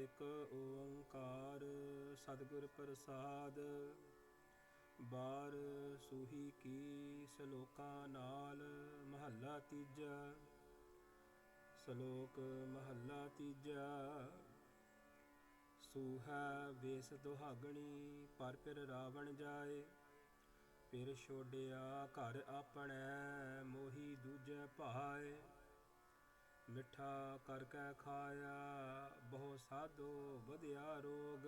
ਇਕ ਓੰਕਾਰ ਸਤਿਗੁਰ ਪ੍ਰਸਾਦ, ਬਾਰ ਸੂਹੀ ਕੀ ਸ਼ਲੋਕਾਂ ਨਾਲ ਮਹੱਲਾ ਤੀਜਾ, ਸ਼ਲੋਕ ਮਹੱਲਾ ਤੀਜਾ। ਸੂਹਾ ਵੇਸ ਦੁਹਾਗਣੀ ਪਰ ਫਿਰ ਰਾਵਣ ਜਾਏ, ਫਿਰ ਛੋੜਿਆ ਘਰ ਆਪਣੇ ਮੋਹੀ ਦੂਜੇ ਭਾਏ। ਮਿੱਠਾ ਕਰ ਕੇ ਖਾਇਆ, ਬਹੁ ਸਾਧੋ ਵਧਿਆ ਰੋਗ।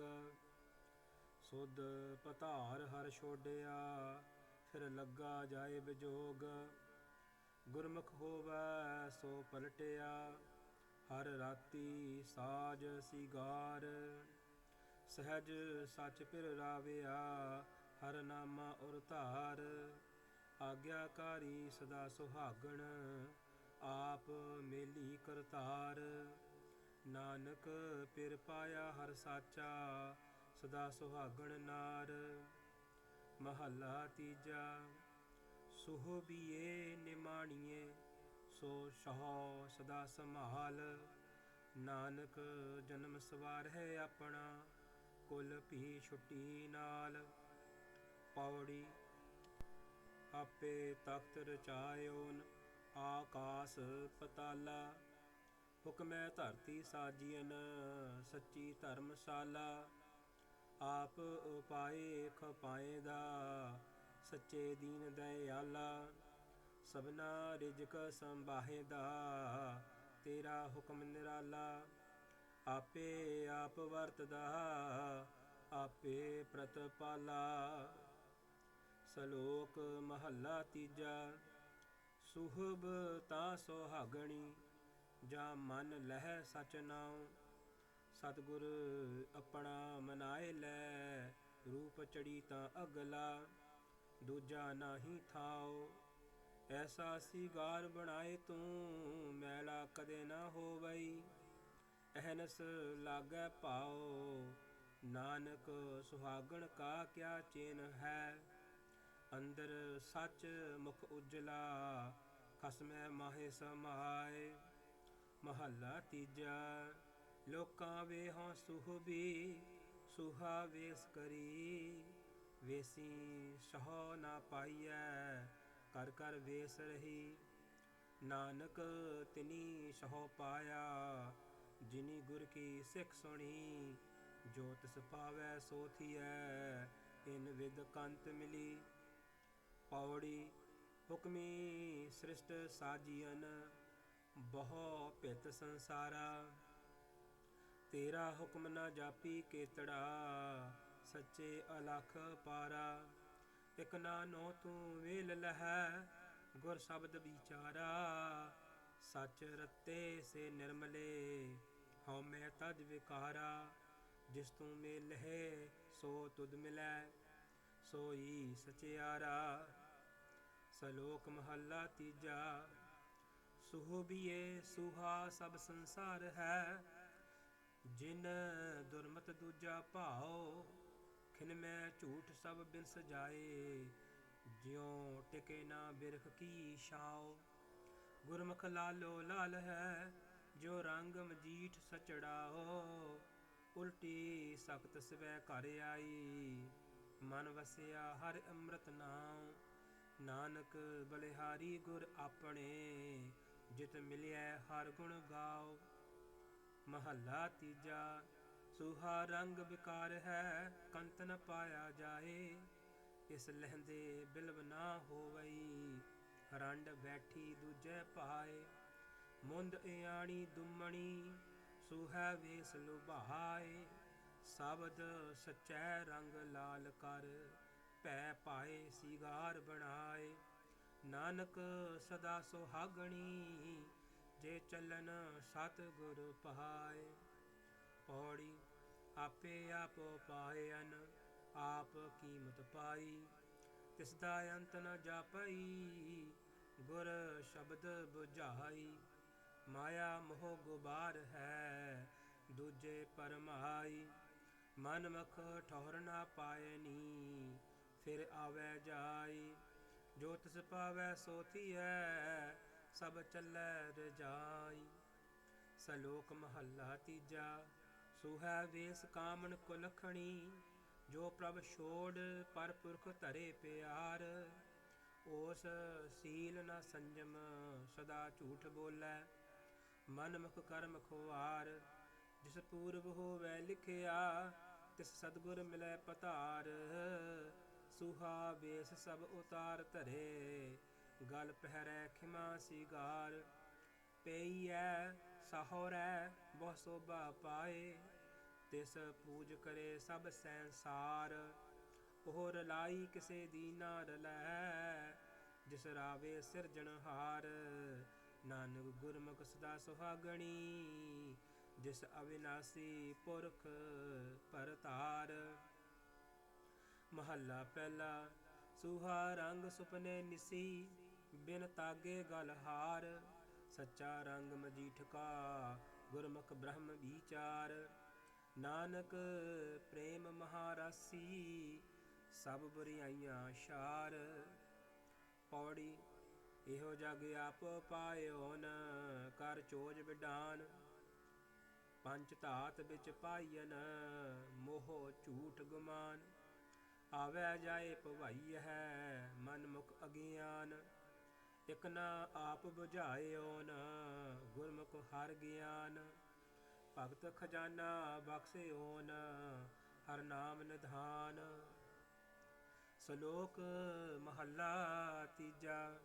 ਸੁਧ ਪਧਾਰ ਹਰ ਛੋੜਿਆ ਫਿਰ ਲੱਗਾ ਜਾਏ ਬਿਜੋਗ। ਗੁਰਮੁਖ ਹੋਵੈ ਸੋ ਪਲਟਿਆ, ਹਰ ਰਾਤੀ ਸਾਜ ਸਿਗਾਰ। ਸਹਿਜ ਸੱਚ ਫਿਰ ਰਾਵਿਆ, ਹਰ ਨਾਮਾ ਉਰ ਧਾਰ ਆਗਿਆਕਾਰੀ ਸਦਾ ਸੁਹਾਗਣ ਆਪ ਮੇਲੀ ਕਰਤਾਰ। ਨਾਨਕ ਪਿਰ ਪਾਇਆ ਹਰ ਸਾਚਾ, ਸਦਾ ਸੁਹਾਗਣ ਨਾਰ। ਮਹੱਲਾ ਤੀਜਾ, ਸੁਹ ਬੀਏ ਨਿਮਾਣੀਏ, ਸੋ ਸਹੋ ਸਦਾ ਸੰਭਾਲ। ਨਾਨਕ ਜਨਮ ਸਵਾਰ ਹੈ ਆਪਣਾ, ਕੁਲ ਭੀ ਛੁੱਟੀ ਨਾਲ। ਪੌੜੀ ਆਪੇ ਤਖਤ ਰਚਾਇਓਨ। ਆਕਾਸ ਪਤਾਲਾ, ਹੁਕਮੈ ਧਰਤੀ ਸਾਜੀਨ ਸੱਚੀ ਧਰਮਸ਼ਾਲਾ। ਆਪ ਉਪਾਏ ਖਪਾਏ ਦਾ ਸੱਚੇ ਦੀਨ ਦਇਆਲਾ। ਸਭਨਾ ਰਿਜਕ ਸੰਭਾਹੇ ਦਾ ਤੇਰਾ ਹੁਕਮ ਨਿਰਾਲਾ। ਆਪੇ ਆਪ ਵਰਤਦਾ, ਆਪੇ ਪ੍ਰਤਪਾਲਾ। ਸ਼ਲੋਕ ਮਹੱਲਾ ਤੀਜਾ। ਸੁਹਬ ਤਾਂ ਸੁਹਾਗਣੀ, ਜਾਂ ਮਨ ਲਹਿ ਸਚ ਨਾਉ। ਸਤਿਗੁਰ ਆਪਣਾ ਮਨਾਏ ਲੈ, ਰੂਪ ਚੜੀ ਤਾਂ ਅਗਲਾ, ਦੂਜਾ ਨਾਹੀ ਥਾਓ ਐਸਾ ਸਿਗਾਰ ਬਣਾਏ ਤੂੰ, ਮੈਲਾ ਕਦੇ ਨਾ ਹੋਵਈ। ਅਹਨਸ ਲਾਗੈ ਪਾਓ ਨਾਨਕ ਸੁਹਾਗਣ ਕਾ ਕਿਆ ਚੇਨ ਹੈ। ਅੰਦਰ ਸੱਚ ਮੁਖ ਉਜਲਾ ਖਸਮੈ ਮਾਹੇ ਸਮਾਏ, ਮਹੱਲਾ ਤੀਜਾ। ਲੋਕਾਂ ਵੇ ਹਾਂ ਸੁਹਬੀ, ਸੁਹਾ ਵੇਸ ਕਰੀ। ਵੇਸੀ ਸਹੁ ਨਾ ਪਾਈਐ ਕਰ ਕਰ ਵੇਸ ਰਹੀ। ਨਾਨਕ ਤਿਨੀ ਸਹੁ ਪਾਇਆ, ਜਿਨੀ ਗੁਰ ਕੀ ਸਿੱਖ ਸੁਣੀ। ਜੋ ਤਿਸ ਪਾਵੈ ਸੋ ਥੀਐ, ਇਨ ਵਿਦ ਕੰਤ ਮਿਲੀ। ਪੌੜੀ ਹੁਕਮੀ ਸ੍ਰਿਸ਼ਟ ਸਾਜੀਨ ਬਹੁ ਭਿਤ ਸੰਸਾਰਾ। ਤੇਰਾ ਹੁਕਮ ਨਾ ਜਾਪੀ ਕੇਤੜਾ, ਸੱਚੇ ਅਲਖ ਪਾਰਾ। ਇਕ ਨਾਨੋ ਤੂੰ ਵੇਲ ਲਹੈ, ਗੁਰ ਸ਼ਬਦ ਵਿਚਾਰਾ। ਸਚ ਰਤੇ ਸੇ ਨਿਰਮਲੇ, ਹਉ ਮੈਂ ਤਜ ਵਿਕਾਰਾ। ਜਿਸ ਤੂੰ ਮੇਲ ਹੈ ਸੋ ਤੁਧ ਮਿਲੈ, ਸੋਈ ਸਚਿਆਰਾ। ਸ਼ਲੋਕ ਮਹੱਲਾ ਤੀਜਾ ਸੁਹਬੀਏ ਸੁਹਾ ਸਭ ਸੰਸਾਰ ਹੈ, ਜਿਨ ਦੁਰਮਤ ਦੂਜਾ ਭਾਉ, ਖਿਨ ਮੈਂ ਝੂਠ ਸਭ ਬਿਨ ਸਜਾਏ ਜਿਉ ਟਿਕੇ ਨਾ ਬਿਰਖ ਕੀ ਛਾਉ। ਗੁਰਮੁਖ ਲਾਲੋ ਲਾਲ ਹੈ ਜੋ ਰੰਗ ਮਜੀਠ ਸਚੜਾਓ ਉਲਟੀ ਸਖਤ ਸਵੈ ਘਰ ਆਈ, ਮਨ ਵਸਿਆ ਹਰ ਅੰਮ੍ਰਿਤ ਨਾਮ ਨਾਨਕ ਬਲਿਹਾਰੀ ਗੁਰ ਆਪਣੇ, ਜਿਤ ਮਿਲਿਆ ਹਰ ਗੁਣ ਗਾਓ। ਮਹੱਲਾ ਤੀਜਾ, ਸੁਹਾ ਰੰਗ ਵਿਕਾਰ ਹੈ, ਕੰਤ ਨ ਪਾਇਆ ਜਾਏ। ਇਸ ਲਹਿੰਦੇ ਬਿਲਵ ਨਾ ਹੋਵਈ, ਰੰਡ ਬੈਠੀ ਦੂਜੇ ਪਾਏ। ਮੁੰਦ ਇਆਣੀ ਦੁਮਣੀ, ਸੁਹਾ ਵੇਸ ਲੁਭਾਏ। ਸ਼ਬਦ ਸਚੈ ਰੰਗ ਲਾਲ ਕਰ ਭੈ ਪਾਏ, ਸਿਗਾਰ ਬਣਾਏ। ਨਾਨਕ ਸਦਾ ਸੁਹਾਗਣੀ, ਜੇ ਚੱਲਨ ਸਤ ਗੁਰ ਪਹਾਏ। ਪੌੜੀ ਆਪੇ ਆਪ ਪਾਇਨ ਆਪ ਕੀਮਤ ਪਾਈ। ਤਿਸ ਦਾ ਅੰਤ ਨ ਜਾਪਈ, ਗੁਰ ਸ਼ਬਦ 부ਝਾਈ ਮਾਇਆ ਮੋਹ ਗੁਬਾਰ ਹੈ, ਦੂਜੇ ਪਰਮਾਈ। ਮਨ ਮਖ ਠੌਰ ਨਾ ਪਾਇਨੀ ਫਿਰ ਆਵੈ ਜਾਈ, ਜੋ ਤਿਸ ਪਾਵੈ ਸੋ ਥੀਐ, ਸਭ ਚੱਲੈ ਰਜਾਈ। ਸਲੋਕ ਮਹੱਲਾ ਤੀਜਾ, ਸੁਹੈ ਵੇਸ ਕਾਮਨ ਕੁਲਖਣੀ ਜੋ ਪ੍ਰਭ ਛੋੜ ਪਰ ਪੁਰਖ ਧਰੇ ਪਿਆਰ। ਉਸ ਸੀਲ ਨਾ ਸੰਜਮ ਸਦਾ ਝੂਠ ਬੋਲੇ, ਮਨ ਮੁਖ ਕਰਮ ਖੁਆਰ। ਜਿਸ ਪੂਰਬ ਹੋਵੇ ਲਿਖਿਆ, ਤਿਸ ਸਤਗੁਰ ਮਿਲੈ ਪਤਾਰ। ਸੁਹਾ ਵੇਸ ਸਭ ਉਤਾਰ ਧਰੇ, ਗਲ ਪਹਿਰੈ ਖਿਮਾ ਸਿਗਾਰ, ਪਈਐ ਸਹੋਰੈ ਬਹੁ ਸੋਭਾ ਪਾਏ, ਤਿਸ ਪੂਜ ਕਰੇ ਸਭ ਸੰਸਾਰ ਉਹ ਰਲਾਈ ਕਿਸੇ ਦੀ ਨਾ ਰਲੈ, ਜਿਸ ਰਾਵੇ ਸਿਰਜਣਹਾਰ ਨਾਨਕ ਗੁਰਮੁਖ ਸਦਾ ਸੁਹਾਗਣੀ, ਜਿਸ ਅਵਿਨਾਸੀ ਪੁਰਖ ਪਰਤਾਰ। ਮਹੱਲਾ ਪਹਿਲਾ, ਸੁਹਾ ਰੰਗ ਸੁਪਨੇ ਨਿਸੀ, ਬਿਨ ਤਾਗੇ ਗਲ ਸੱਚਾ ਰੰਗ ਮਜੀਠ ਗੁਰਮੁਖ ਬ੍ਰਹਮ ਵਿਚਾਰ। ਨਾਨਕ ਪ੍ਰੇਮ ਮਹਾਰਾਸੀ, ਸਭ ਬੁਰੀਆਈਆਂ ਸ਼ਾਰ। ਪੌੜੀ, ਇਹੋ ਜਗ ਆਪ ਪਾਇਓ ਨ, ਕਰ ਚੋਜ ਵਿਡਾਨ। ਪੰਜ ਧਾਤ ਵਿੱਚ ਪਾਈਨ ਮੋਹ ਝੂਠ ਗੁਮਾਨ। ਆਵੈ ਜਾਏ ਭਵਾਈ ਹੈ ਮਨ ਮੁਖ ਅਗਿਆਨ, ਇਕ ਨਾ ਆਪ 부ਝਾਇਓ ਨ ਗੁਰਮੁਖ ਹਰ ਗਿਆਨ। ਭਗਤ ਖਜ਼ਾਨਾ ਬਖਸਿਓ ਨ ਹਰ ਨਾਮ ਨਿਧਾਨ। ਸ਼ਲੋਕ ਮਹੱਲਾ ਤੀਜਾ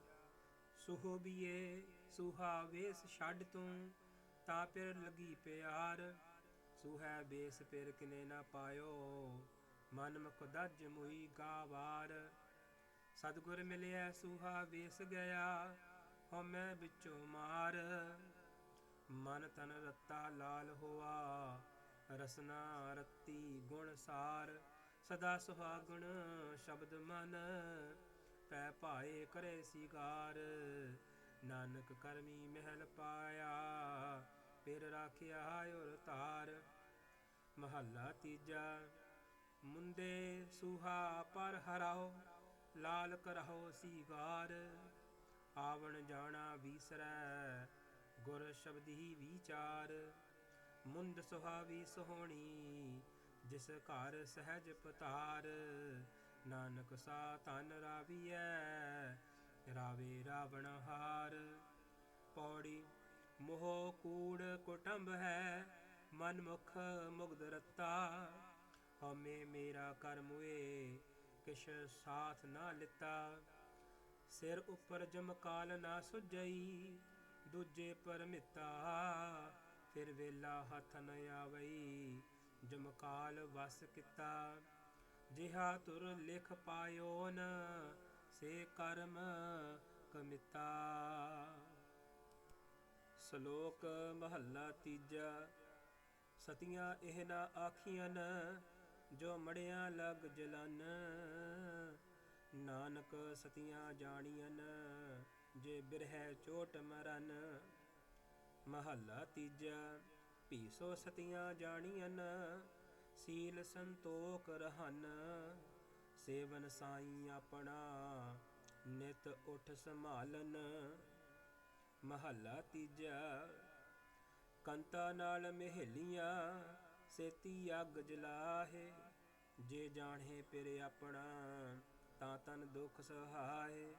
ਸੁਹੋਬੀਏ ਸੁਹਾਵੇਸ ਛੱਡ ਤੂੰ, ਤਾਂ ਪਿਰ ਲਗੀ ਪਿਆਰ। ਸੁਹੈ ਬੇਸ ਫਿਰ ਕਿਨੇ ਨਾ ਪਾਇਓ ਮਨ ਮੁਖ ਦਜ ਮੁਈ ਗਾਵਾਰ ਸਤਗੁਰ ਮਿਲਿਆ ਸੁਹਾ ਵੇਸ ਗਿਆ, ਹਉਮੈ ਵਿੱਚੋਂ ਮਾਰ। ਮਨ ਤਨ ਰਤਾ ਲਾਲ ਹੋਆ, ਰਸਨਾ ਰਤੀ ਗੁਣ ਸਾਰ। ਸਦਾ ਸੁਹਾਗਣ ਸ਼ਬਦ ਮਨ, ਪੈ ਭਾਏ ਕਰੇ ਸਿਗਾਰ ਨਾਨਕ ਕਰਮੀ ਮਹਿਲ ਪਾਇਆ ਫਿਰ ਰਾਖਿਆ ਔਰ ਤਾਰ। ਮਹੱਲਾ ਤੀਜਾ ਮੁੰਦੇ ਸੁਹਾ ਪਰ ਹਰਾਓ, ਲਾਲ ਕਰਹੁ ਸੀਗਾਰ। ਆਵਣ ਜਾਣਾ ਵੀਸਰੈ, ਗੁਰ ਸ਼ਬਦੀ ਵਿਚਾਰ। ਮੁੰਦ ਸੁਹਾਵੀ ਸੋਹਣੀ, ਜਿਸ ਘਰ ਸਹਿਜ ਪਤਾਰ। ਨਾਨਕ ਸਾ ਤਨ ਰਾਵੀਐ, ਰਾਵੇ ਰਾਵਣ ਹਾਰ। ਪੌੜੀ ਮੋਹ ਕੂੜ ਕੁਟੰਬ ਹੈ, ਮਨਮੁਖ ਮੁਗਦ ਰਤਾ। ਹਮੇ ਮੇਰਾ ਕਰਮੁਏ ਕਿਛ ਸਾਥ ਨਾ ਲਿੱਤਾ। ਸਿਰ ਉੱਪਰ ਜਮਕਾਲ ਨਾ ਸੁਜਈ, ਦੂਜੇ ਪਰਮਿਤਾ ਫਿਰ ਵੇਲਾ ਹੱਥ ਨ ਆਵਈ, ਜਮਕਾਲ ਵਸ ਕੀਤਾ। ਜਿਹਾ ਤੁਰ ਲਿਖ ਪਾਇਓ ਨ, ਸੇ ਕਰਮ ਕਮਿਤਾ। ਸ਼ਲੋਕ ਮਹੱਲਾ ਤੀਜਾ। ਸਤੀਆਂ ਇਹ ਨਾ ਆਖੀਆਂ ਜੋ ਮੜਿਆ ਲਗ ਜਲਨ, ਨਾਨਕ ਸਤੀਆਂ ਜਾਣੀਆਂ ਜੇ ਬਿਰਹਿ ਚੋਟ ਮਰਨ, ਮਹੱਲਾ ਤੀਜਾ, ਭੀਸੋ ਸਤੀਆਂ ਜਾਣੀਆਂ ਸੀਲ ਸੰਤੋਖ ਰਹਨ, ਸੇਵਨ ਸਾਈ ਆਪਣਾ, ਨਿਤ ਉਠ ਸੰਭਾਲਨ। ਮਹੱਲਾ ਤੀਜਾ, ਕੰਤਾ ਨਾਲ ਮਹਿਲੀਆਂ ਸੇਤੀ ਅੱਗ ਜਲਾਹੇ, ਜੇ ਜਾਣੇ ਫਿਰ ਆਪਣਾ, ਤਾਂ ਤਨ ਦੁਖ ਸਹਾਏ।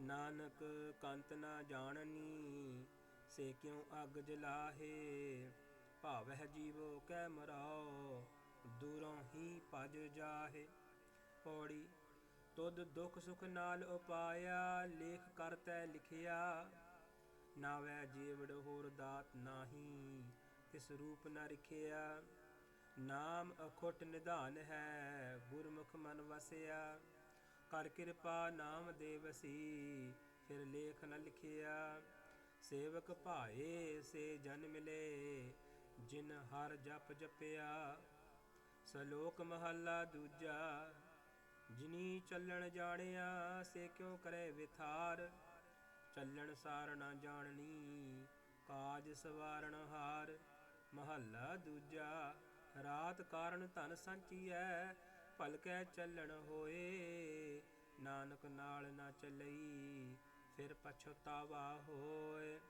ਨਾਨਕ ਕੰਤ ਨਾ ਜਾਣਨੀ, ਸੇ ਕਿਉ ਅੱਗ ਜਲਾਹੇ? ਭਾਵਹਿ ਜੀਵੋ ਕਹਿ ਮਰਾਓ ਦੂਰੋਂ ਹੀ ਭਜ ਜਾਹੇ। ਪੌੜੀ, ਤੁਧ ਦੁਖ ਸੁਖ ਨਾਲ ਉਪਾਇਆ, ਲੇਖ ਕਰਤੈ ਲਿਖਿਆ। ਨਾਵੈ ਜੀਵੜ ਹੋਰ ਦਾਤ ਨਾਹੀ ਤਿਸ ਰੂਪ ਨ ਰਖਿਆ? ਨਾਮ ਅਖੁੱਟ ਨਿਧਾਨ ਹੈ, ਗੁਰਮੁਖ ਮਨ ਵਸਿਆ। ਕਰ ਕਿਰਪਾ ਨਾਮ ਦੇ ਫਿਰ ਲੇਖ ਨ ਲਿਖਿਆ। ਸੇਵਕ ਭਾਏ, ਸੇ ਜਨ ਮਿਲੇ, ਜਿਨ ਹਰ ਜਪ ਜਪਿਆ। ਸਲੋਕ ਮਹੱਲਾ ਦੂਜਾ, ਜਿਨੀ ਚੱਲਣ ਜਾਣਿਆ, ਸੇ ਕਿਉ ਕਰੇ ਵਿਥਾਰ? ਚੱਲਣ ਸਾਰਨਾ ਜਾਣਨੀ, ਕਾਜ ਸਵਾਰਣ ਹਾਰ। ਮਹੱਲਾ ਦੂਜਾ, ਰਾਤ ਕਾਰਨ ਧਨ ਸੰਚੀਐ, ਭਲਕੈ ਚੱਲਣ ਹੋਏ। ਨਾਨਕ ਨਾਲ ਨਾ ਚੱਲਈ, ਫਿਰ ਪਛਤਾਵਾ ਹੋਏ।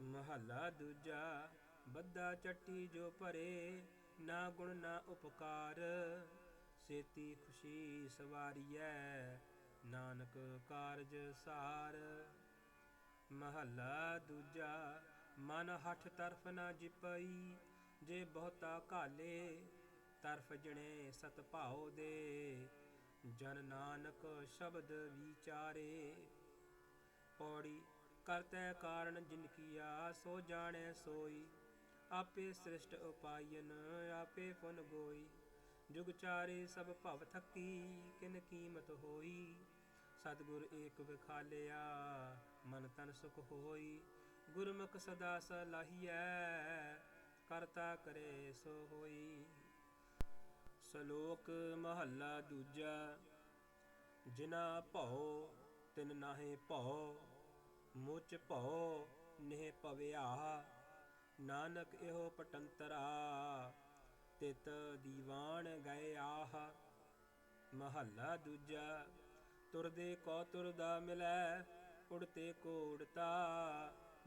ਮਹੱਲਾ ਦੂਜਾ ਬੱਦਾ ਚੱਟੀ ਜੋ ਭਰੇ, ਨਾ ਗੁਣ ਨਾ ਉਪਕਾਰ। ਸੇਤੀ ਖੁਸ਼ੀ ਸਵਾਰੀਐ, ਨਾਨਕ ਕਾਰਜ ਸਾਰ। ਮਹੱਲਾ ਦੂਜਾ ਮਨ ਹੱਠ ਤਰਫ ਨਾ ਜਿਪਈ, ਜੇ ਬਹੁਤਾ ਘਾਲੇ, ਤਰਫ ਜਣੇ ਸਤ ਭਾਉ ਦੇ। ਜਨ ਨਾਨਕ ਸ਼ਬਦ ਵਿਚਾਰੇ, ਪੌੜੀ ਕਰਤੈ ਕਾਰਨ ਜਿਨ ਕੀਆ, ਸੋ ਜਾਣੈ ਸੋਈ। ਆਪੇ ਸ੍ਰਿਸ਼ਟ ਉਪਾਇਨ, ਆਪੇ ਫੁਨ ਗੋਈ। ਜੁਗ ਚਾਰੇ ਸਭ ਭਵ ਥਕੀ, ਕਿਨ ਕੀਮਤ ਹੋਈ। ਸਤਿਗੁਰ ਏਕ ਵਿਖਾਲਿਆ, ਮਨ ਤਨ ਸੁਖ ਹੋਈ। ਗੁਰਮੁਖ ਸਦਾ ਸਲਾਹੀਐ, ਕਰਤਾ ਕਰੇ ਸੋ ਹੋਈ। ਸ਼ਲੋਕ ਮਹੱਲਾ ਦੂਜਾ, ਜਿਨਾ ਭਉ, ਤਿਨ ਨਾਹੇ ਭਉ, ਮੁਚ ਭਉ, ਨਿਹ ਭਵਿਆ ਨਾਨਕ ਇਹੋ ਪਟੰਤਰਾ, ਤਿਤ ਦੀਵਾਨ ਗਏ ਆਹ ਮਹੱਲਾ ਦੂਜਾ, ਤੁਰਦੇ ਕੋ ਤੁਰਦਾ ਮਿਲੈ, ਉੜਤੇ ਕੋ ਉੜਤਾ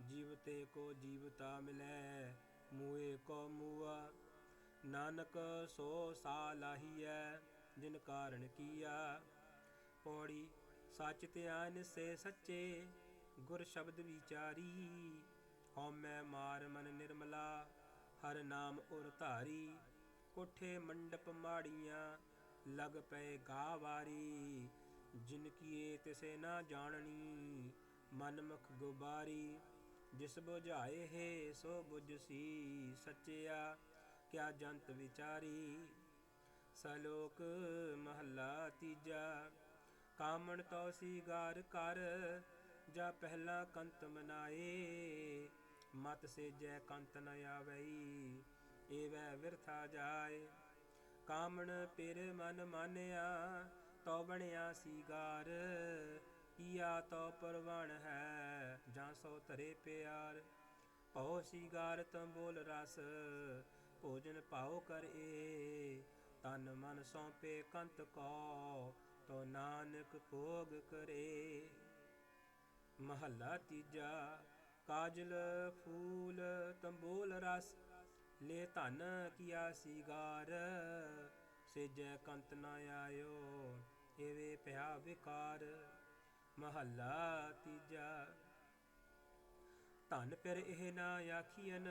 ਜੀਵਤੇ ਕੋ ਜੀਵਤਾ ਮਿਲੈ, ਮੂਏ ਕੋ ਮੂਆ। ਨਾਨਕ ਸੋ ਸਾ ਲਾਹੀਐ, ਜਿਨ ਕਾਰਨ ਕੀਆ। ਪੌੜੀ ਸੱਚ ਧਿਆਨ ਸੇ ਸੱਚੇ, ਗੁਰ ਸ਼ਬਦ ਵਿਚਾਰੀ। ਹਉਮੈ ਮਾਰ ਮਨ ਨਿਰਮਲਾ, ਹਰ ਨਾਮ ਉਰ ਧਾਰੀ। ਕੋਠੇ ਮੰਡਪ ਮਾੜੀਆਂ, ਲਗ ਪਏ ਗਾਵਾਰੀ ਜਿਨ ਕੀਏ ਤਿਸੇ ਨਾ ਜਾਣਨੀ ਮਨਮੁਖ ਗੁਬਾਰੀ। ਜਿਸ ਬੁਝਾਏ ਹੈ, ਸੋ ਬੁਝਸੀ ਸੱਚਿਆ, ਕਿਆ ਜੰਤ ਵਿਚਾਰੀ। ਸਲੋਕ ਮਹੱਲਾ ਤੀਜਾ, ਕਾਮਣ ਤੋ ਸੀਗਾਰ ਕਰ, ਜਾ ਪਹਿਲਾ ਕੰਤ ਮਨਾਏ। ਮਤ ਸੇ ਜੈ ਕੰਤ ਨ ਆਵਈ, ਏਵੈ ਵਿਰਥਾ ਜਾਏ। ਕਾਮਣ ਪਿਰ ਮਨ ਮਾਨਿਆ ਤੋ ਬਣਿਆ ਸੀਗਾਰ। ਕੀਆ ਤੋ ਪਰਵਣ ਹੈ, ਜਾਂ ਸੋ ਧਰੇ ਪਿਆਰ। ਭਉ ਸ਼ਿਗਾਰ ਤੰਬੋਲ ਰਸ, ਭੋਜਨ ਭਾਉ ਕਰੇ। ਤਨ ਮਨ ਸੌਂਪੇ ਕੰਤ ਕੋ ਤੋ ਨਾਨਕ ਭੋਗ ਕਰੇ। ਮਹੱਲਾ ਤੀਜਾ, ਕਾਜਲ ਫੂਲ ਤੰਬੋਲ ਰਸ, ਲੈ ਧਨ ਕੀਆ ਸ਼ਿਗਾਰ। ਸੇਜੈ ਕੰਤ ਨਾ ਆਇਓ, ਏਵੇ ਪਿਆ ਵਿਕਾਰ। ਮਹੱਲਾ ਤੀਜਾ। ਧਨ ਫਿਰ ਇਹ ਨਾ ਆਖੀਨ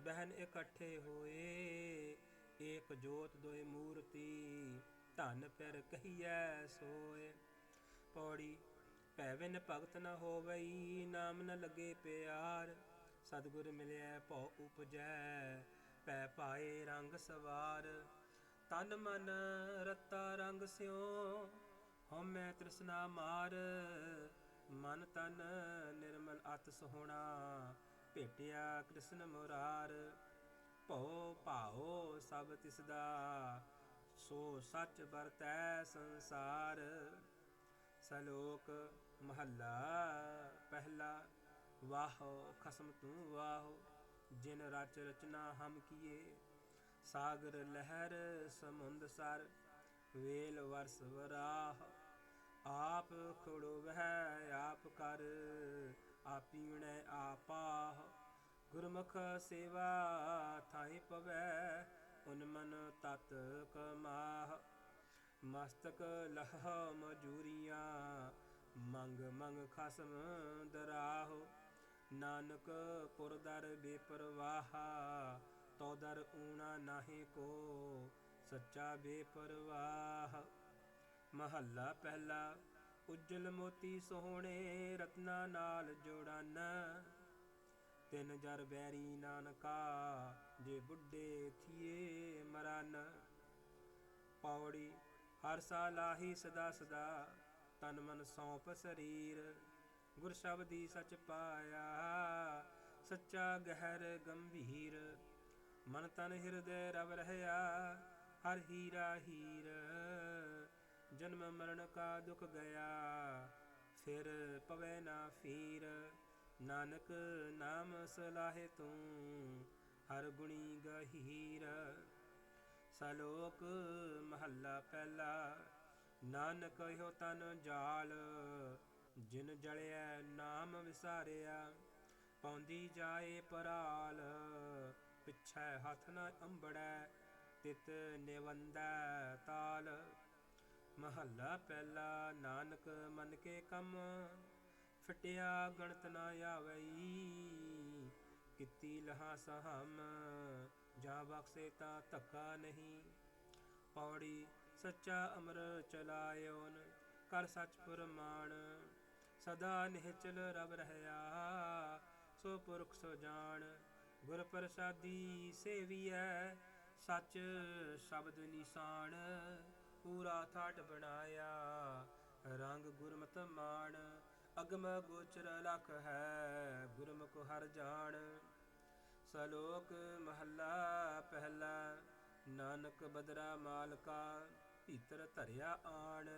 ਬਹਿਨ ਇਕੱਠੇ ਹੋਏ, ਏਕ ਜੋਤ ਦੋਇ ਮੂਰਤੀ, ਧਨ ਫਿਰ ਕਹੀਐ ਸੋਏ। ਪੌੜੀ, ਭੈਵਨ ਭਗਤ ਨ ਹੋਵਈ, ਨਾਮ ਨ ਲਗੇ ਪਿਆਰ, ਸਤਿਗੁਰ ਮਿਲਿਆ ਭਉ ਉਪਜੈ, ਪੈ ਪਾਏ ਰੰਗ ਸਵਾਰ। ਤਨ ਮਨ ਰਤਾ ਰੰਗ ਸਿਓ ਹਉਮੈ ਤ੍ਰਿਸ਼ਨਾ ਮਾਰ, ਮਨ ਤਨ ਨਿਰਮਲ ਅਤ ਸੋਹਣਾ, ਭੇਟਿਆ ਕ੍ਰਿਸ਼ਨ ਮੁਰਾਰ, ਭਉ ਭਾਉ ਸਭ ਤਿਸ ਦਾ ਸੋ ਸੱਚ ਵਰਤੈ ਸੰਸਾਰ, ਸਲੋਕ ਮਹੱਲਾ ਪਹਿਲਾ, ਵਾਹੋ ਖਸਮ ਤੂੰ ਵਾਹੋ, ਜਿਨ ਰਚ ਰਚਨਾ ਹਮ ਕੀਏ, ਸਾਗਰ ਲਹਿਰ ਸਮੁੰਦ ਸਰ, ਵੇਲ ਵਰਸ ਵਰਾਹ ਆਪ ਖੜੋ ਆਪ ਕਰ ਆਪੀਣੈ ਆਪਾ ਗੁਰਮੁਖ ਸੇਵਾ ਥਾਈ ਪਵੈ ਉਨ ਮਨ ਤਤ ਕਮਾਹ। ਮਸਤਕ ਲਹ ਮਜੂਰੀਆਂ, ਮੰਗ ਮੰਗ ਖਸਮ ਦਰਾਹੋ। ਨਾਨਕ ਪੁਰਦਰ ਬੇਪਰਵਾਹਾ ਤੋ ਦਰ ਊਣਾ ਨਾਹੀ ਕੋ, ਸੱਚਾ ਬੇਪਰਵਾਹ। ਮਹੱਲਾ ਪਹਿਲਾ, ਉਜਲ ਮੋਤੀ ਸੋਹਣੇ ਰਤਨਾ ਨਾਲ ਜੋੜਨ। ਤਿੰਨ ਜਰ ਬੈਰੀ ਨਾਨਕਾ, ਜੇ ਬੁੱਢੇ ਥੀਏ ਮਰਨ। ਪੌੜੀ ਹਰ ਸਾਲਾਹੀ ਸਦਾ ਸਦਾ, ਤਨ ਮਨ ਸੌਂਪ ਸਰੀਰ। ਗੁਰ ਸ਼ਬਦੀ ਸਚ ਪਾਇਆ, ਸੱਚਾ ਗਹਿਰ ਗੰਭੀਰ। ਮਨ ਤਨ ਹਿਰਦੈ ਰਵ ਰਹਿਆ, ਹਰ ਹੀਰਾ ਹੀਰ। ਜਨਮ ਮਰਨ ਕਾ ਦੁਖ ਗਿਆ ਫਿਰ ਪਵੇ ਨਾ ਫੀਰ। ਨਾਨਕ ਨਾਮ ਸਲਾਹੇ ਤੂੰ, ਹਰ ਗੁਣੀ ਗਹੀਰ। ਸਲੋਕ ਮਹੱਲਾ ਪਹਿਲਾ, ਨਾਨਕ ਇਹੋ ਤਨ ਜਾਲ, ਜਿਨ ਜਲਿਆ ਨਾਮ ਵਿਸਾਰਿਆ। ਪੌਂਦੀ ਜਾਏ ਪਰਾਲ, ਪਿਛੈ ਹੱਥ ਨਾ ਅੰਬੜੈ, ਤਿਤ ਨਿਵੰਦੈ ਤਾਲ। ਮਹੱਲਾ ਪਹਿਲਾ, ਨਾਨਕ ਮਨ ਕੇ ਕੰਮ, ਫਟਿਆ ਗਣਤ ਨਾ ਆਵਈ। ਕੀਤੀ ਲਹਾ ਸਹਮ, ਜਾਂ ਬਖਸੇ ਤਾਂ ਧੱਕਾ ਨਹੀਂ। ਪੌੜੀ ਸੱਚਾ ਅਮਰ ਚਲਾਇਓਨ, ਕਰ ਸਚ ਪ੍ਰਮਾਣ। ਸਦਾ ਨਿਹਚਲ ਰਬ ਰਹਿਆ ਸੋ ਪੁਰਖ ਸੋ ਜਾਣ। ਗੁਰ ਪ੍ਰਸਾਦੀ ਸੇਵੀਐ, ਸੱਚ ਸ਼ਬਦ ਨਿਸ਼ਾਨ। ਪੂਰਾ ਥਾਟ ਬਣਾਇਆ। ਰੰਗ ਗੁਰਮਤ ਮਾਣ, ਅਗਮ ਗੋਚਰ ਲਖ ਹੈ, ਗੁਰਮੁਖ ਹਰ ਜਾਣ। ਸਲੋਕ ਮਹੱਲਾ ਪਹਿਲਾ, ਨਾਨਕ ਬਦਰਾ ਮਾਲਕਾ, ਭੀਤਰ ਧਰਿਆ ਆਣ।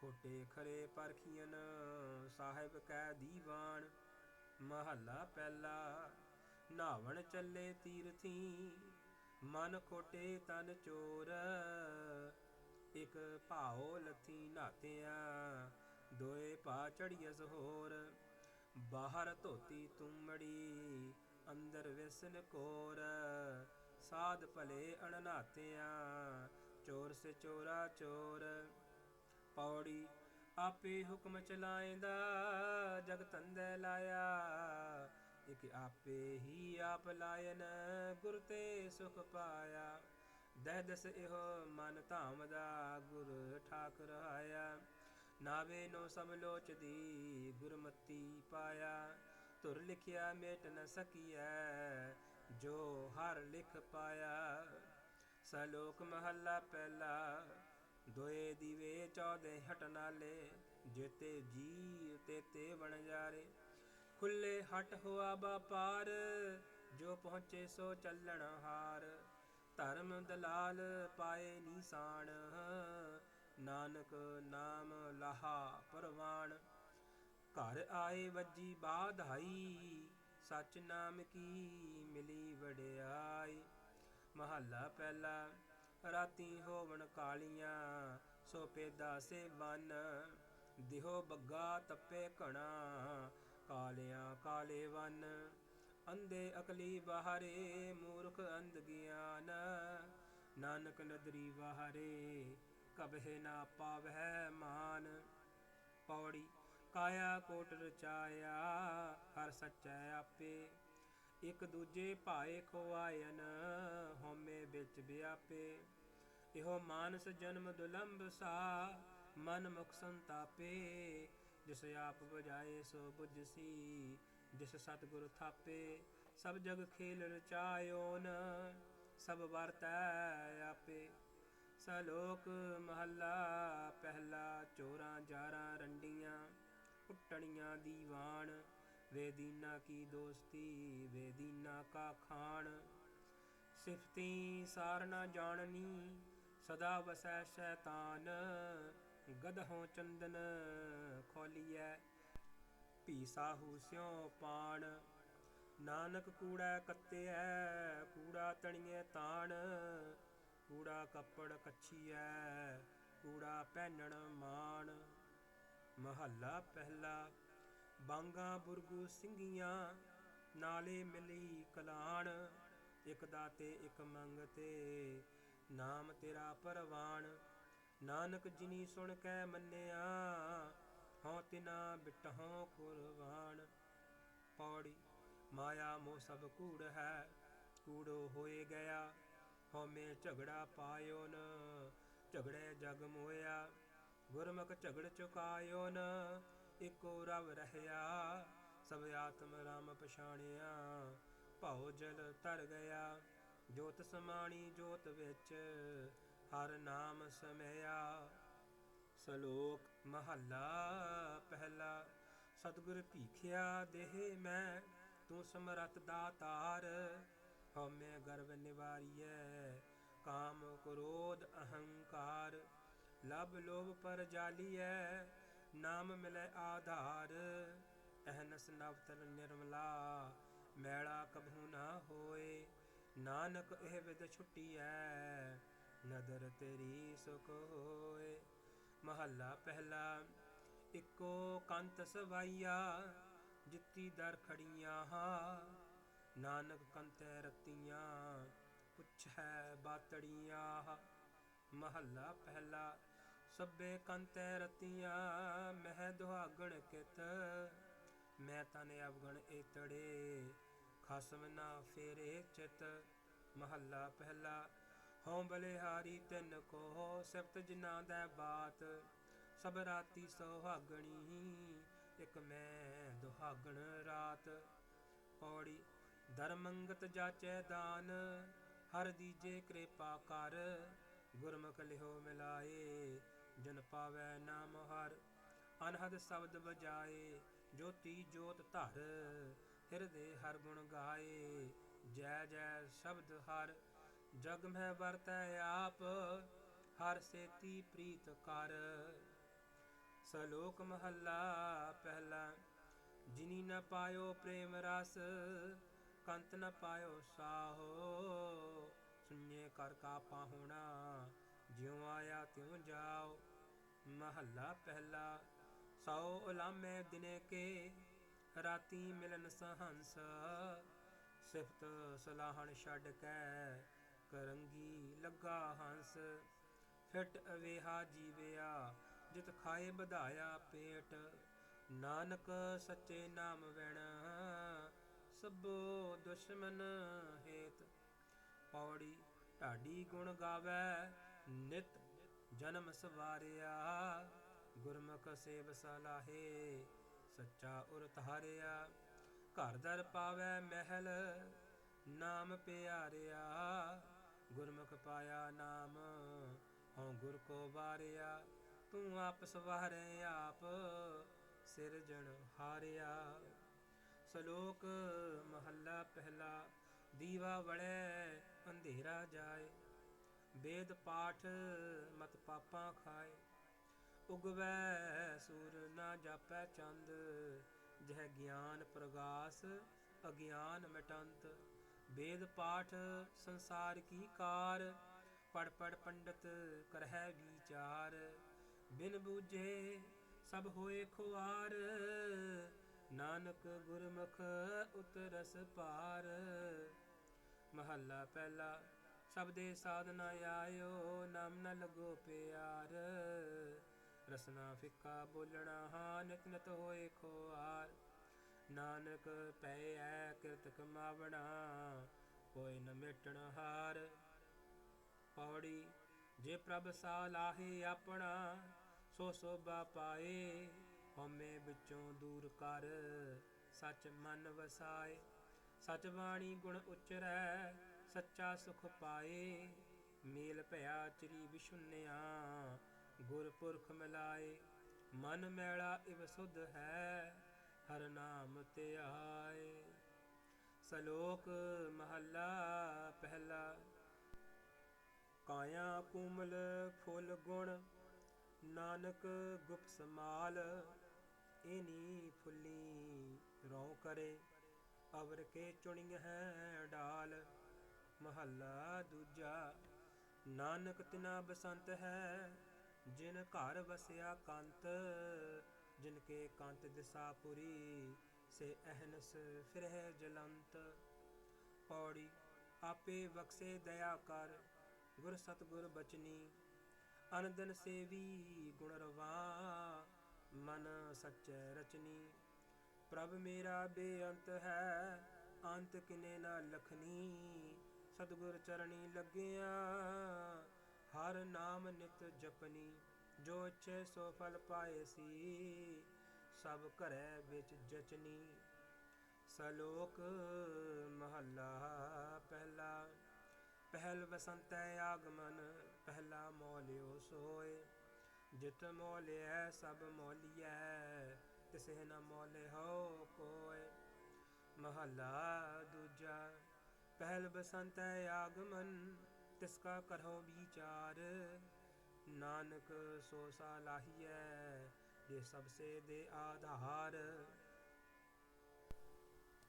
ਖੋਟੇ ਖਰੇ ਪਰਖੀਨ ਸਾਹਿਬ ਕੈ ਦੀਵਾਨ। ਮਹੱਲਾ ਪਹਿਲਾ, ਨਾਵਣ ਚੱਲੇ ਤੀਰਥੀ, ਮਨ ਖੋਟੇ ਤਨ ਚੋਰ। ਇਕ ਭਾਉ ਲਥੀ ਨਾਤਿਆਂ, ਦੋਏ ਪਾ ਚੜੀਐਸ ਹੋਰ ਬਾਹਰ ਧੋਤੀ ਤੁਮੜੀ, ਅੰਦਰ ਵਿਸਨ ਕੋਰ। ਸਾਧ ਭਲੇ ਅਣਨਾਤਿਆਂ, ਚੋਰ ਸੇ ਚੋਰਾ ਚੋਰ। ਪੌੜੀ ਆਪੇ ਹੁਕਮ ਚਲਾਏਂਦਾ ਜਗਤ ਤੰਦੇ ਲਾਇਆ। ਇਕ ਆਪੇ ਹੀ ਆਪ ਲਾਇਨ, ਗੁਰ ਤੇ ਸੁਖ ਪਾਇਆ। ਦਹਿ ਦਸ ਇਹੋ ਮਨ ਧਾਮ ਦਾ ਗੁਰ ਠਾਕੁਰ ਆਇਆ। ਨਾਵੇ ਨੋ ਸਮਲੋਚ ਦੀ ਗੁਰਮਤੀ ਪਾਇਆ। ਧੁਰ ਲਿਖਿਆ ਮੇਟ ਨ ਸਕੀਐ, ਜੋ ਹਰ ਲਿਖ ਪਾਇਆ। ਸਲੋਕ ਮਹੱਲਾ ਪਹਿਲਾ, ਦੋਏ ਦੀਵੇ ਚੌਦੇ ਹਟ ਨਾਲੇ, ਜੇਤੇ ਜੀ ਤੇ ਤੇ ਬਣ ਜਾਰੇ। ਖੁੱਲੇ ਹਟ ਹੋਆ ਬਾਪਾਰ ਜੋ ਪਹੁੰਚੇ ਸੋ ਚੱਲਣ ਹਾਰ। ਧਰਮ ਦਲਾਲ ਪਾਏ ਨਿਸ਼ਾਨ ਨਾਨਕ ਨਾਮ ਲਹਾ ਪਰਵਾਨ ਘਰ ਆਏ ਵੱਜੀ ਬਾਧਾਈ ਸਚ ਨਾਮ ਕੀ ਮਿਲੀ ਵਡਿਆਈ। ਮਹੱਲਾ ਪਹਿਲਾ, ਰਾਤੀ ਹੋਵਣ ਕਾਲੀਆਂ, ਸੋ ਪੇਦਾ ਸੇ ਵਨ ਦਿਹੋ ਬੱਗਾ ਤੱਪੇ ਘਣਾ, ਕਾਲਿਆਂ ਕਾਲੇ ਵਨ। ਅੰਦੇ ਅਕਲੀ ਬਾਹਰੇ ਮੂਰਖ ਅੰਧ ਗਿਆਨ। ਨਾਨਕ ਨਦਰੀ ਬਾਹਰੇ ਕਬਹਿ ਨਾ ਪਾਵਹਿ ਮਾਨ। ਪੌੜੀ ਕਾਇਆ ਕੋਟ ਰਚਾਇਆ, ਹਰ ਸੱਚੈ ਆਪੇ। ਇਕ ਦੂਜੇ ਭਾਏ ਖਵਾਇਨ ਹਉਮੈ ਵਿੱਚ ਵਿਆਪੇ। ਇਹੋ ਮਾਨਸ ਜਨਮ ਦੁਲੰਭ ਸਾ, ਮਨ ਮੁਖ ਸੰਤਾਪੇ। ਜਿਸ ਆਪ ਬੁਝਾਏ ਸੋ ਬੁਝਸੀ ਜਿਸ ਸਤਿਗੁਰ ਥਾਪੇ, ਸਭ ਜਗ ਖੇਲ ਰਚਾਇਓਨ ਸਭ ਵਰਤੈ ਆਪੇ। ਸਲੋਕ ਮਹੱਲਾ, ਪਹਿਲਾ ਚੋਰਾਂ, ਜਾਰਾਂ, ਰੰਡੀਆਂ ਕੁੱਟਣੀਆਂ ਦੀਵਾਨ, ਵੇਦੀਨਾ ਕੀ ਦੋਸਤੀ, ਵੇਦੀਨਾ ਕਾ ਖਾਣ। ਸਿਫਤੀ ਸਾਰ ਨਾ ਜਾਣਨੀ, ਸਦਾ ਵਸੈ ਸ਼ੈਤਾਨ ਗਦਹੋਂ ਚੰਦਨ ਖੋਲੀਐ। ਭੀ ਸਾਹੂ ਸਿਉ ਪਾਣ, ਨਾਨਕ ਕੂੜਾ ਕੱਤਿਐ, ਕੂੜਾ ਤਣੀਐ ਤਾਣ, ਕੂੜਾ ਕੱਪੜ ਕੱਛੀਐ, ਕੂੜਾ ਪਹਿਨਣ ਮਾਣ। ਮਹੱਲਾ ਪਹਿਲਾ, ਬਾਂਗਾ ਬੁਰਗੂ ਸਿੰਘੀਆਂ ਨਾਲੇ ਮਿਲੀ ਕਲਾਣ। ਇਕ ਦਾਤੇ ਇਕ ਮੰਗਤੇ, ਨਾਮ ਤੇਰਾ ਪਰਵਾਨ ਨਾਨਕ ਜਿਨੀ ਸੁਣ ਕੇ ਮੰਨਿਆ ਹਉ ਤਿਨਾ ਬਿਟਹੁ ਕੁਰਬਾਨ। ਪੌੜੀ ਮਾਇਆ ਮੋਹ ਸਭ ਕੂੜ ਹੈ, ਕੂੜੋ ਹੋਏ ਗਿਆ। ਹਉਮੈ ਝਗੜਾ ਪਾਇਓ ਨ, ਝਗੜੇ ਜਗ ਮੋਇਆ। ਗੁਰਮੁਖ ਝਗੜ ਚੁਕਾਇਓ ਨ, ਇਕੋ ਰਵ ਰਹਿਆ। ਸਭ ਆਤਮ ਰਾਮ ਪਛਾਣਿਆ, ਭਾਉ ਜਲ ਤਰ ਗਿਆ। ਜੋਤ ਸਮਾਣੀ ਜੋਤ ਵਿੱਚ, ਹਰ ਨਾਮ ਸਮਿਆ। ਸਲੋਕ ਮਹੱਲਾ ਪਹਿਲਾ, ਸਤਿਗੁਰ ਭੀਖਿਆ ਦੇਹ ਮੈਂ, ਤੂੰ ਸਮਰਤ ਦਾਤਾਰ ਹਉਮੈ ਗਰਵ ਨਿਵਾਰੀਐ, ਕਾਮ ਕ੍ਰੋਧ ਅਹੰਕਾਰ ਲਬ ਲੋਭ ਪਰ ਜਾਲੀਐ, ਨਾਮ ਮਿਲੈ ਆਧਾਰ, ਅਹਨਸ ਨਵਤਲ ਨਿਰਮਲਾ, ਮੈਲਾ ਕਭੂ ਨਾ ਹੋਏ, ਨਾਨਕ ਇਹ ਵਿਦ ਛੁੱਟੀਐ, ਨਦਰ ਤੇਰੀ ਸੁਖ ਹੋਏ। ਮਹੱਲਾ ਪਹਿਲਾ। ਇੱਕੋ ਕੰਤ ਸਵਾਈਆ, ਜਿੱਤੀ ਦਰ ਖੜੀਆਂ ਹਾ। ਨਾਨਕ ਕੰਤੈ ਰਤੀਆਂ, ਪੁੱਛੈ ਬਾਤੜੀਆਂ ਮਹੱਲਾ ਪਹਿਲਾ, ਸਭੇ ਕੰਤੈ ਰਤੀਆਂ ਮਹਿ ਦੁਹਾਗਣ ਕਿਤ। ਮੈਂ ਤਨ ਅਵਗਣ ਏਤੜੇ, ਖਸਮ ਨਾ ਫੇਰੇ ਚਿਤ। ਮਹੱਲਾ ਪਹਿਲਾ ਹਉ ਬਲਿਹਾਰੀ ਤਿੰਨ ਕੋ ਸਿਫਤ ਜਿਨਾ ਦਾ ਬਾਤ, ਸਭ ਰਾਤੀ ਸੁਹਾਗਣੀ, ਇਕ ਮੈਂ ਦੁਹਾਗਣ ਰਾਤ। ਪੌੜੀ ਧਰਮੰਗਤ ਜਾਚੈ ਦਾਨ, ਹਰ ਦੀਜੇ ਕਿਰਪਾ ਕਰ, ਗੁਰਮੁਖ ਲਿਹੋ ਮਿਲਾਏ, ਜਨ ਪਾਵੈ ਨਾਮ ਹਰ। ਅਨਹਦ ਸ਼ਬਦ ਬਜਾਏ ਜੋਤੀ ਜੋਤ ਧਰ, ਹਿਰਦੇ ਹਰ ਗੁਣ ਗਾਏ, ਜੈ ਜੈ ਸ਼ਬਦ ਹਰ। ਜਗ ਮੈਂ ਵਰਤੈ ਆਪ, ਹਰ ਸੇਤੀ ਪ੍ਰੀਤ ਕਰ। ਸਲੋਕ ਮਹੱਲਾ ਪਹਿਲਾ, ਜਿਨੀ ਨ ਪਾਇਓ ਪ੍ਰੇਮ ਰਸ, ਕੰਤ ਨ ਪਾਇਓ ਸਾਹੋ। ਸੁਣਿਏ ਕਰ ਕਾ ਪਾਹੁਣਾ, ਜਿਉ ਆਇਆ ਤਿਉ ਜਾਓ। ਮਹੱਲਾ ਪਹਿਲਾ, ਸੌ ਉਲਾਮੇ ਦਿਨੇ ਕੇ, ਰਾਤੀ ਮਿਲਨ ਸਹੰਸ, ਸਿਫਤ ਸਲਾਹਣ ਛੱਡ ਕੇ। ਕਰੰਗੀ, ਲੱਗਾ ਹੰਸ, ਫਿਟ ਅਵੇਹਾ ਜੀਵਿਆ, ਜਿਤ ਖਾਏ ਵਧਾਇਆ ਪੇਟ। ਨਾਨਕ ਸੱਚੇ ਨਾਮ ਵੈਣ, ਸਭੋ ਦੁਸ਼ਮਨ ਹੇਤ। ਪੌੜੀ ਢਾਡੀ ਗੁਣ ਗਾਵੇ, ਨਿਤ ਜਨਮ ਸਵਾਰਿਆ। ਗੁਰਮੁਖ ਸੇਵ ਸਲਾਹੇ ਸੱਚਾ ਉਰ ਧਾਰਿਆ ਘਰ ਦਰ ਪਾਵੇ ਮਹਿਲ, ਨਾਮ ਪਿਆਰਿਆ। ਗੁਰਮੁਖ ਪਾਇਆ ਨਾਮ, ਹਉ ਗੁਰ ਕੋ ਵਾਰਿਆ, ਤੂੰ ਆਪ ਸਵਾਰੇ ਆਪ ਸਿਰਜਣ ਹਾਰਿਆ। ਸ਼ਲੋਕ ਮਹੱਲਾ ਪਹਿਲਾ, ਦੀਵਾ ਵੜੈ, ਅੰਧੇਰਾ ਜਾਏ। ਵੇਦ ਪਾਠ ਮਤ ਪਾਪਾਂ ਖਾਏ। ਉਗਵੈ ਸੂਰ ਨਾ ਜਾਪੈ ਚੰਦ, ਜਹ ਗਿਆਨ ਪ੍ਰਗਾਸ, ਅਗਿਆਨ ਮਟੰਤ। ਵੇਦ ਪਾਠ ਸੰਸਾਰ ਕੀ ਕਾਰ ਪੜ ਪੜ ਪੰਡਤ ਕਰਹਿ ਵਿਚਾਰ। ਬਿਨ ਬੂਝੇ ਸਭ ਹੋਏ ਖੁਆਰ, ਨਾਨਕ ਗੁਰਮੁਖ ਉਤਰਸ ਪਾਰ। ਮਹੱਲਾ ਪਹਿਲਾ, ਸਭ ਸਾਧਨਾ ਆਇਓ, ਨਾਮ ਨ ਲਗੋ ਪਿਆਰ। ਰਸਨਾ ਫਿੱਕਾ ਬੋਲਣਾ, ਹਾਂ ਨਿਤ ਨਿਤ ਹੋਏ ਖੁਆਰ। ਨਾਨਕ ਪੈ ਐ ਕਿਰਤ ਕਮਾਵਣਾ, ਕੋਈ ਨ ਮੇਟਣ ਹਾਰ। ਪੌੜੀ, ਜੇ ਪ੍ਰਭ ਸਾ ਲਾਹੇ ਆਪਣਾ, ਸੋ ਸੋਭਾ ਪਾਏ, ਹਉਮੈ ਵਿੱਚੋਂ ਦੂਰ ਕਰ। ਸਚ ਮਨ ਵਸਾਏ, ਸਚ ਬਾਣੀ ਗੁਣ ਉਚਰੈ, ਸੱਚਾ ਸੁਖ ਪਾਏ। ਮੇਲ ਭਇਆ ਚਰੀ ਵਿਸ਼ੁੰਨਿਆ ਗੁਰਪੁਰਖ ਮਿਲਾਏ। ਮਨ ਮੈਲਾ ਇਵ ਸੁਧ ਹੈ ਹਰ ਨਾਮ ਧਿਆਏ ਸਲੋਕ ਮਹੱਲਾ ਪਹਿਲਾ। ਕਾਇਆ ਕੁਮਲ ਫੁੱਲ ਗੁਣ, ਨਾਨਕ ਗੁਪਤ ਸਮਾਲ ਇਨੀ ਫੁੱਲੀ ਰੌ ਕਰੇ, ਅਵਰ ਕੇ ਚੁਣਿੰਗ ਹੈ ਡਾਲ। ਮਹੱਲਾ ਦੂਜਾ, ਨਾਨਕ ਤਿਨਾ ਬਸੰਤ ਹੈ, ਜਿਨ ਘਰ ਵਸਿਆ ਕੰਤ ਜਿਨ ਕੇ ਕੰਤ ਦਿਸਾ ਪੁਰੀ, ਸੇ ਅਹਨਸ ਫਿਰਹਿ ਜਲੰਤ। ਪੌੜੀ, ਆਪੇ ਬਖਸ਼ੇ ਦਇਆ ਕਰ, ਗੁਰ ਸਤਗੁਰ ਬਚਨੀ। ਅਨੰਦਨ ਸੇਵੀ ਗੁਣ ਰਵਾ, ਮਨ ਸੱਚੈ ਰਚਨੀ। ਪ੍ਰਭ ਮੇਰਾ ਬੇਅੰਤ ਹੈ, ਅੰਤ ਕਿਨੇ ਨਾ ਲਖਨੀ। ਸਤਗੁਰ ਚਰਣੀ ਲੱਗਿਆ, ਹਰ ਨਾਮ ਨਿਤ ਜਪਨੀ। ਜੋ ਇੱਛੇ ਸੋ ਫਲ ਪਾਏ ਸੀ, ਸਭ ਘਰੈ ਵਿੱਚ ਜਚਨੀ। ਸਲੋਕ ਮਹੱਲਾ ਪਹਿਲਾ, ਪਹਿਲ ਬਸੰਤੈ ਆਗਮਨ, ਪਹਿਲਾ ਮੋਲਿਓ ਸੋਏ। ਜਿਤ ਮੋਲਿਐ ਸਭ ਮੋਲਿਐ, ਤਿਸਹਿ ਨ ਮੋਲੇ ਹੋ ਕੋਏ। ਮਹੱਲਾ ਦੂਜਾ, ਪਹਿਲ ਬਸੰਤੈ ਆਗਮਨ, ਤਿਸ ਕਾ ਕਰੋ ਵਿਚਾਰ। ਨਾਨਕ ਸੋ ਸਾਲਾਹੀਐ ਜੇ ਸਭ ਸੇ ਦੇ ਆਧਾਰ।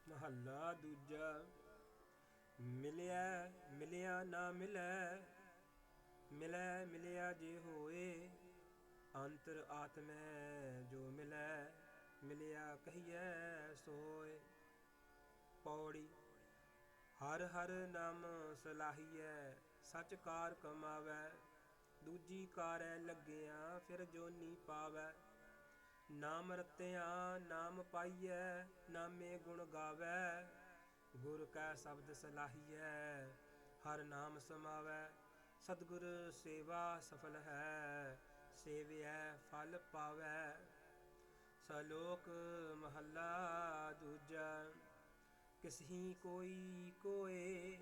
ਮਹੱਲਾ ਦੂਜਾ, ਮਿਲਿਆ ਮਿਲਿਆ ਨਾ ਮਿਲੈ ਮਿਲੈ, ਮਿਲਿਆ ਜੇ ਹੋਏ, ਅੰਤਰ ਆਤਮੈ ਜੋ ਮਿਲੈ, ਮਿਲਿਆ ਕਹੀਐ ਸੋਏ। ਪੌੜੀ, ਹਰ ਹਰ ਨਾਮ ਸਲਾਹੀਐ ਸਚ ਕਾਰ ਕਮਾਵੈ ਦੂਜੀ ਕਾਰੈ ਲੱਗਿਆ, ਫਿਰ ਜੋਨੀ ਪਾਵੈ। ਨਾਮ ਰਤਿਆ, ਨਾਮ ਪਾਈਐ, ਨਾਮੇ ਗੁਣ ਗਾਵੈ। ਗੁਰ ਕੈ ਸ਼ਬਦ ਸਲਾਹੀਐ, ਹਰ ਨਾਮ ਸਮਾਵੈ। ਸਤਿਗੁਰ ਸੇਵਾ ਸਫਲ ਹੈ, ਸੇਵਿਐ ਫਲ ਪਾਵੈ। ਸਲੋਕ ਮਹੱਲਾ ਦੂਜਾ ਕਿਸਹੀ ਕੋਈ ਕੋਏ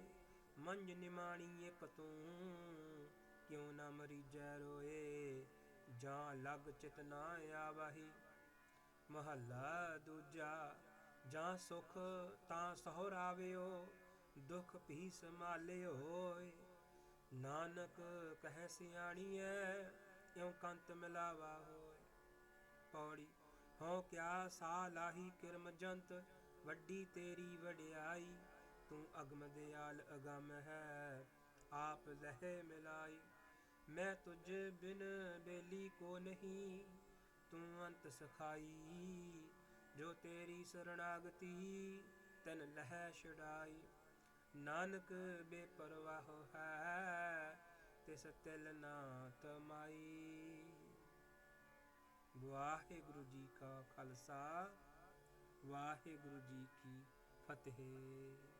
ਮੰਜ ਨਿਮਾਣੀ ਇਕ ਤੂੰ। ਕਿਉ ਨਾ ਮਰੀਜੈ ਰੋਏ ਜਾਂ ਲਗ ਚਿਤ ਨਾ ਆਵਹੀ। ਮਹੱਲਾ ਦੂਜਾ, ਜਾਂ ਸੁਖ ਤਾਂ ਸਹੁਰ ਦੁਖ ਭੀ ਸੰਭਾਲਿਓ ਨਾਨਕ ਕਹਿ ਸਿਆਣੀਐ, ਇਉ ਕੰਤ ਮਿਲਾਵਾ ਹੋਏ। ਪੌੜੀ, ਹਉ ਕਿਆ ਸਾ ਲਾਹੀ ਕਿਰਮ ਜੰਤ, ਵੱਡੀ ਤੇਰੀ ਵਡਿਆਈ। ਤੂੰ ਅਗਮ ਦਿਆਲ ਅਗਮ ਹੈ, ਆਪ ਲਹਿ ਮਿਲਾਈ। ਮੈਂ ਤੁਝ ਬਿਨ ਬੇਲੀ ਕੋ ਨਹੀਂ, ਤੂੰ ਅੰਤ ਸਖਾਈ, ਜੋ ਤੇਰੀ ਸਰਣਾਗਤੀ ਤਨ ਲਹਿ ਛਡਾਈ। ਨਾਨਕ ਬੇਪਰਵਾਹ ਹੈ ਤੇ ਤਿਲ ਨਾ ਤਮਾਈ। ਵਾਹਿਗੁਰੂ ਜੀ ਕਾ ਖਾਲਸਾ, ਵਾਹਿਗੁਰੂ ਜੀ ਕੀ ਫਤਿਹ।